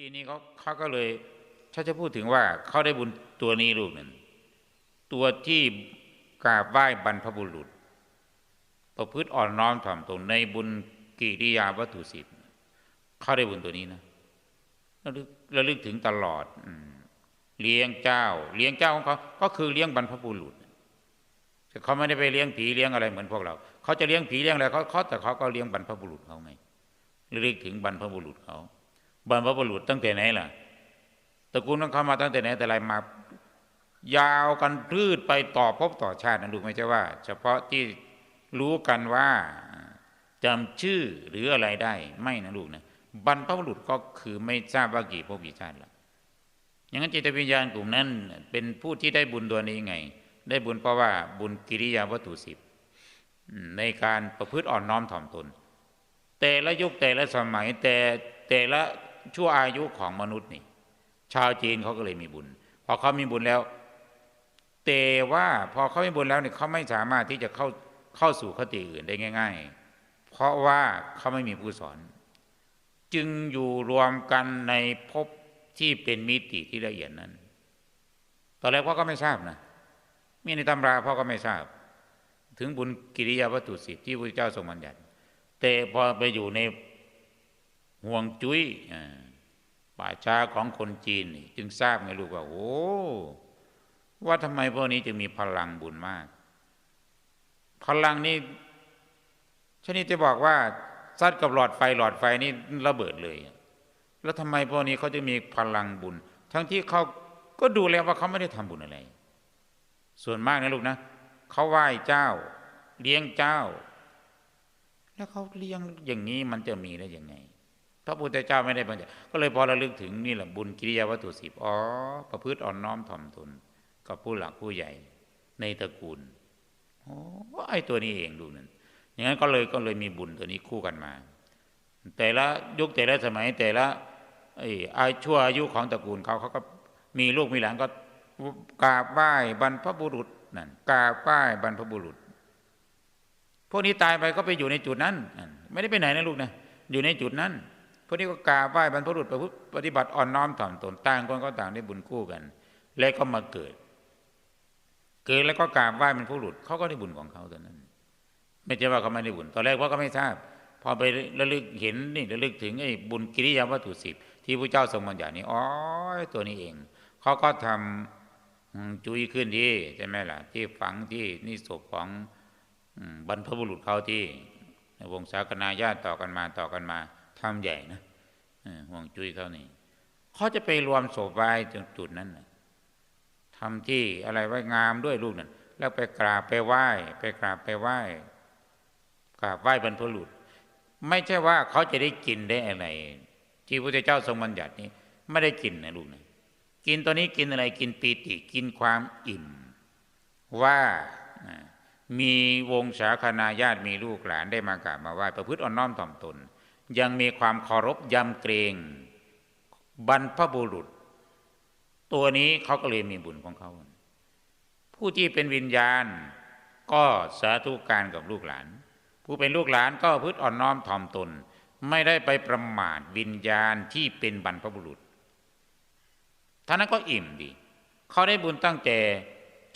จีนนี่เขาเขาก็เลย ถ้าจะพูดถึงว่าเขาได้บุญตัวนี้ลูกหนึ่งตัวที่กราบไหว้บรรพบุรุษ ประพฤติอ่อนน้อมถ่อมตนในบุญกิริยาวัตถุสิบเขาได้บุญตัวนี้นะระลึกระลึกถึงตลอดอมเลี้ยงเจ้า เลี้ยงเจ้าของเขาก็คือเลี้ยงบรรพบุรุษแต่เขาไม่ได้ไปเลี้ยงผีเลี้ยงอะไรเหมือนพวกเรา เขาจะเลี้ยงผีเลี้ยงอะไรเขาเขาแต่เขาก็เลี้ยงบรรพบุรุษเขาไงระลึกถึงบรรพบุรุษเขา บรรพบุรุษตั้งแต่ไหนล่ะตระกูลของเขามาตั้งแต่ไหนแต่ไรมา ยาวกันพืดไปต่อภพต่อชาตินะลูกไม่ใช่ว่า เฉพาะที่รู้กันว่าจำชื่อหรืออะไรได้ไม่นะลูกนะบรรพบุรุษก็คือไม่ทราบว่ากี่ภพกี่ชาติละอย่างนั้นจิตวิญญาณกลุ่มนั้น เป็นผู้ที่ได้บุญตัวนี้ไง ได้บุญเพราะว่าบุญกิริยาวัตถุสิบในการประพฤติอ่อนน้อมถ่อมตน แต่ละยุคแต่ละสมัยแต่แต่ละ ชั่วอายุของมนุษย์นี่ ชาวจีนเขาก็เลยมีบุญ พอเขามีบุญแล้ว แต่ว่าพอเขามีบุญแล้วเนี่ยเขาไม่สามารถที่จะเข้าเข้าสู่คติอื่นได้ง่าย ๆ เพราะว่าเขาไม่มีผู้สอน จึงอยู่รวมกันในภพที่เป็นมิติที่ละเอียดนั้น ตอนแรกพ่อก็ไม่ทราบนะ มีในตำราพ่อก็ไม่ทราบ ถึงบุญกิริยาวัตถุสิบที่พระเจ้าทรงบัญญัติ แต่พอไปอยู่ใน ห่วงจุ้ยป่าช้าของคนจีน จึงทราบไงลูกว่า โอ้ว่าทำไมพวกนี้จึงมีพลังบุญมาก พลังนี้ชนิดจะบอกว่าซัดกับหลอดไฟหลอดไฟนี่ระเบิดเลย แล้วทำไมพวกนี้เขาจะมีพลังบุญ ทั้งที่เขาก็ดูแล้วว่าเขาไม่ได้ทำบุญอะไร ส่วนมากนะลูกนะเขาไหว้เจ้า เลี้ยงเจ้า แล้วเขาเลี้ยงอย่างนี้มันจะมีได้ยังไง พระพุทธเจ้าไม่ได้บัญญัติก็เลยพอระลึกถึงนี่แหละบุญกิริยาวัตถุสิบอ๋อประพฤติอ่อนน้อมถ่อมตนกับผู้หลักผู้ใหญ่ในตระกูลโอ้ไอตัวนี้เองดูนั่นอย่างนั้นก็เลยก็เลยมีบุญตัวนี้คู่กันมา แต่ละยุคแต่ละสมัยแต่ละไอ้อาชั่วอายุของตระกูลเขาเขาก็มีลูกมีหลานก็กราบไหว้บรรพบุรุษนั่นกราบไหว้บรรพบุรุษ พวกนี้ตายไปก็ไปอยู่ในจุดนั้น ไม่ได้ไปไหนนะลูกนะอยู่ในจุดนั้น พวกนี้ก็กราบไหว้บรรพบุรุษปฏิบัติอ่อนน้อมถ่อมตนต่างคนก็ต่างได้บุญคู่กัน แล้วก็มาเกิด เกิดแล้วก็กราบไหว้บรรพบุรุษเขาก็ได้บุญของเขาตอนนั้น ไม่ใช่ว่าเขาไม่ได้บุญตอนแรกว่าก็ไม่ทราบ พอไประลึกเห็นนี่ระลึกถึงไอ้บุญกิริยาวัตถุสิบที่พระเจ้าทรงบัญญัตินี่อ๋อตัวนี้เองเขาก็ทำจุยขึ้นที่ใช่ไหมล่ะ ที่ฝังที่นี่ศพของบรรพบุรุษเขาที่วงศากนาญาติต่อกันมาต่อกันมา ทำใหญ่นะห่วงจุ้ยเขานี่เขาจะไปรวมศพไว้จุดนั้นนะทำที่อะไรไว้งามด้วยลูกนั่นแล้วไปกราบไปไหว้ ไปกราบไปไหว้กราบไหว้บรรพบุรุษ ไม่ใช่ว่าเขาจะได้กินได้อะไรที่พระเจ้าทรงบัญญัตินี้ ไม่ได้กินนะลูกนะกินตัวนี้กินอะไรกินปีติกินความอิ่ม ว่ามีวงศาคณาญาติมีลูกหลานได้มากราบมาไหว้ประพฤติอ่อนน้อมถ่อมตน ยังมีความเคารพยำเกรงบรรพบุรุษ ตัวนี้เขาก็เลยมีบุญของเขา ผู้ที่เป็นวิญญาณ ก็สาธุการกับลูกหลาน ผู้เป็นลูกหลานก็พึ่งอ่อนน้อมถ่อมตน ไม่ได้ไปประมาทวิญญาณที่เป็นบรรพบุรุษท่านั้นก็อิ่มดี เขาได้บุญตั้งแต่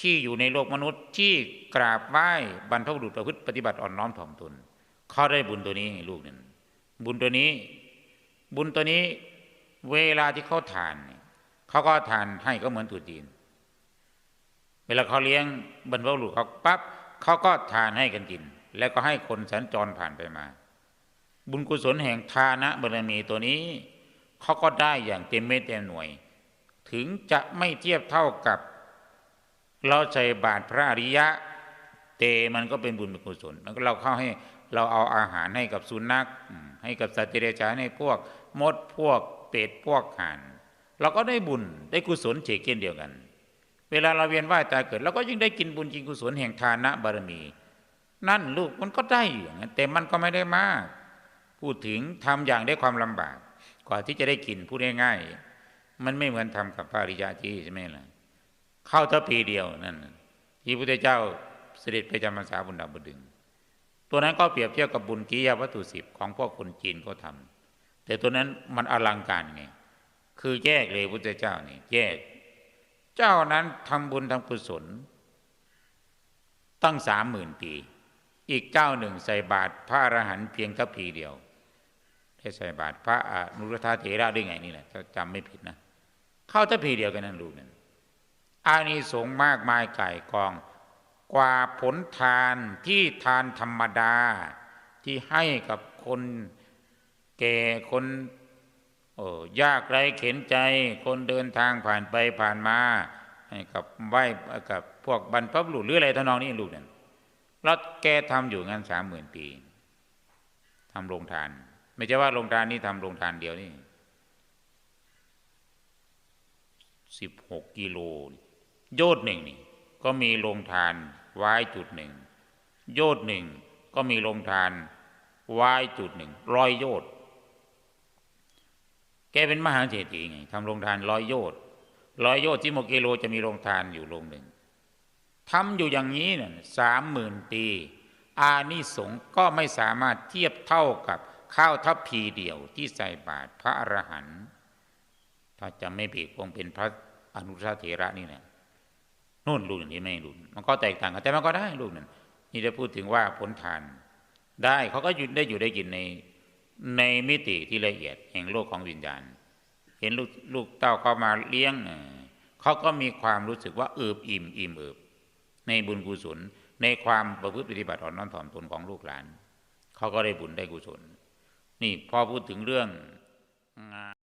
ที่อยู่ในโลกมนุษย์ที่กราบไหว้บรรพบุรุษประพฤติปฏิบัติอ่อนน้อมถ่อมตน เขาได้บุญตัวนี้ลูกหนึ่ง บุญตัวนี้ บุญตัวนี้ เวลาที่เขาทานเขาก็ทานให้ก็เหมือนตัวจีน เวลาเขาเลี้ยงบรรพบุรุษเขาปั๊บเขาก็ทานให้กันกิน แล้วก็ให้คนสัญจรผ่านไปมา บุญกุศลแห่งทานะบารมีตัวนี้เขาก็ได้อย่างเต็มเม็ดเต็มหน่วย ถึงจะไม่เทียบเท่ากับ เราใส่บาตรพระอริยะ เตมันก็เป็นบุญเป็นกุศลมันก็เราเข้าให้ เราเอาอาหารให้กับสุนัข ให้กับสัตว์เดรัจฉานให้พวกมดพวกเป็ดพวกห่านเราก็ได้บุญได้กุศลเฉกเช่นเดียวกัน เวลาเราเวียนว่ายตายเกิดเราก็ยิ่งได้กินบุญกินกุศลแห่งทานะบารมี นั่นลูกมันก็ได้อย่างนั้นแต่มันก็ไม่ได้มาก พูดถึงทำอย่างได้ความลำบาก กว่าที่จะได้กินพูดง่ายๆมันไม่เหมือนทำกับพระริยาที่ใช่ไหมล่ะเข้าเท่าปีเดียวนั่นที่พระพุทธเจ้าเสด็จไปจำพรรษาบุญดาบดึง ตัวนั้นก็เปรียบเทียบกับบุญกิยาวัตถุสิบของพวกคนจีนเขาทาแต่ตัวนั้นมันอลังการไงคือแยกเลยพุทธเจ้านี่แยก เจ้านั้นทำบุญทำกุศล ตั้งสามหมื่นปี อีกเจ้าหนึ่งใส่บาตรพระอรหันต์เพียงทัพพีเดียวได้ใส่บาตรพระอนุรธาเถระได้ไงนี่แหละถ้าจำไม่ผิดนะ เข้าทัพพีเดียวกันนั่นรูปนั้นอานิสงส์มากมายไก่กอง กว่าผลทานที่ทานธรรมดา ที่ให้กับคนแก่คนโอ้ยากไรเข็นใจ คนเดินทางผ่านไปผ่านมาให้กับไหว้กับพวกบรรพบุรุษหรืออะไรทำนองนี้ลูกนั่นแล้วแกทำอยู่งันสามหมื่นปีทำโรงทาน ไม่ใช่ว่าโรงทานนี่ทำโรงทานเดียวนี่สิบหกกิโลโยดหนึ่งนี่ ก็มีโรงทาน ไว้จุดหนึ่ง โยดหนึ่งก็มีโรงทานไว้จุดหนึ่งร้อยโยดแกเป็นมหาเศรษฐีไงทำโรงทานร้อยโยดร้อยโยดที่โมกิโลจะมีโรงทานอยู่โรงหนึ่งทำอยู่อย่างนี้เนี่ยสามหมื่นปี อานิสงส์ก็ไม่สามารถเทียบเท่ากับข้าวทัพพีเดียวที่ใส่บาตรพระอรหันต์ถ้าจะไม่ผิดคงเป็นพระอนุชาเถระนี่แหละ นู่นลูกนี้ไม่รู้มันก็แตกต่างกันแต่มันก็ได้ลูกนั้นนี่จะพูดถึงว่าผลทาน ได้เขาก็ได้อยู่ได้กินในในมิติที่ละเอียดแห่งโลกของวิญญาณ เห็นลูกลูกเต้าเขามาเลี้ยงเขาก็มีความรู้สึกว่าเอิบอิ่มอิ่มเอิบในบุญกุศลในความประพฤติปฏิบัติอ่อนน้อมถ่อมตนของลูกหลาน เขาก็ได้บุญได้กุศล นี่พอพูดถึงเรื่องงาน